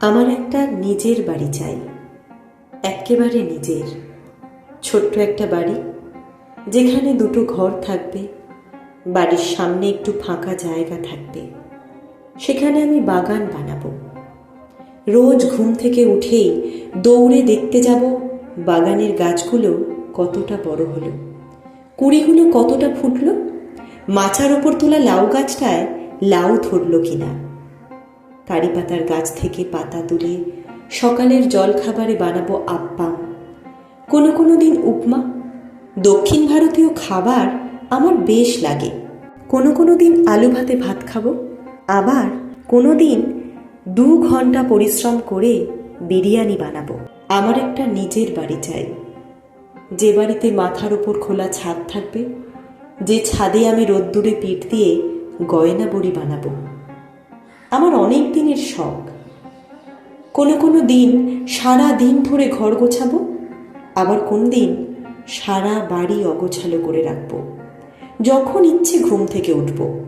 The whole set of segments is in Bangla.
আমার একটা নিজের বাড়ি চাই। একেবারে নিজের। ছোট্ট একটা বাড়ি, যেখানে দুটো ঘর থাকবে, বাড়ির সামনে একটু ফাঁকা জায়গা থাকবে। সেখানে আমি বাগান বানাবো। রোজ ঘুম থেকে উঠেই দৌড়ে দেখতে যাব বাগানের গাছগুলো কতটা বড় হলো। কুড়িগুলো কতটা ফুটলো? মাচার ওপর তোলা লাউ গাছটায় লাউ ধরলো কিনা? কারি পাতার গাছ থেকে পাতা তুলে সকালের জলখাবারে বানাবো আপ্পাম। কোনো কোনো দিন উপমা। দক্ষিণ ভারতীয় খাবার আমার বেশ লাগে। কোনো কোনো দিন আলু ভাতে ভাত খাব। আবার কোনো দিন দু ঘণ্টা পরিশ্রম করে বিরিয়ানি বানাবো। আমার একটা নিজের বাড়ি চাই। যে বাড়িতে মাথার ওপর খোলা ছাদ থাকবে, যে ছাদে আমি রোদ্দুরে পিঠ দিয়ে গয়না বড়ি বানাবো। আমার অনেক দিনের শখ। কোনো কোনো দিন সারা দিন ধরে ঘর গোছাবো, আবার কোন দিন সারা বাড়ি অগোছালো করে রাখব। যখন ইচ্ছে ঘুম থেকে উঠব।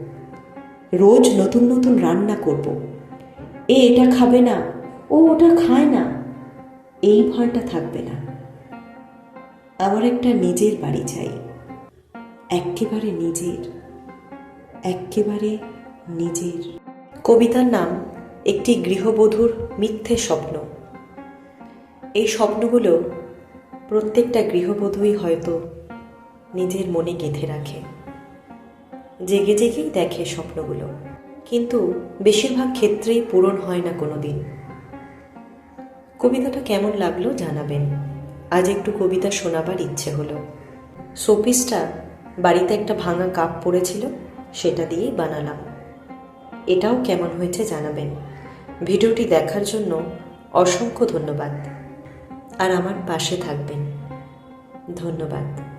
রোজ নতুন নতুন রান্না করব। এ এটা খাবে না, ও ওটা খায় না, এই ভয়টা থাকবে না। আমার একটা নিজের বাড়ি চাই। একেবারে নিজের একেবারে নিজের। কবিতার নাম একটি গৃহবধূর মিথ্যে স্বপ্ন। এই স্বপ্নগুলো প্রত্যেকটা গৃহবধূই হয়তো নিজের মনে গেঁথে রাখে। জেগে জেগেই দেখে স্বপ্নগুলো। কিন্তু বেশিরভাগ ক্ষেত্রেই পূরণ হয় না কোনো দিন কবিতাটা কেমন লাগল জানাবেন। আজ একটু কবিতা শোনাবার ইচ্ছে হলো। শোপিসটা বাড়িতে একটা ভাঙা কাপ পড়েছিল, সেটা দিয়েই বানালাম। এটাও কেমন হয়েছে জানাবেন। ভিডিওটি দেখার জন্য অসংখ্য ধন্যবাদ। আর আমার পাশে থাকবেন। ধন্যবাদ।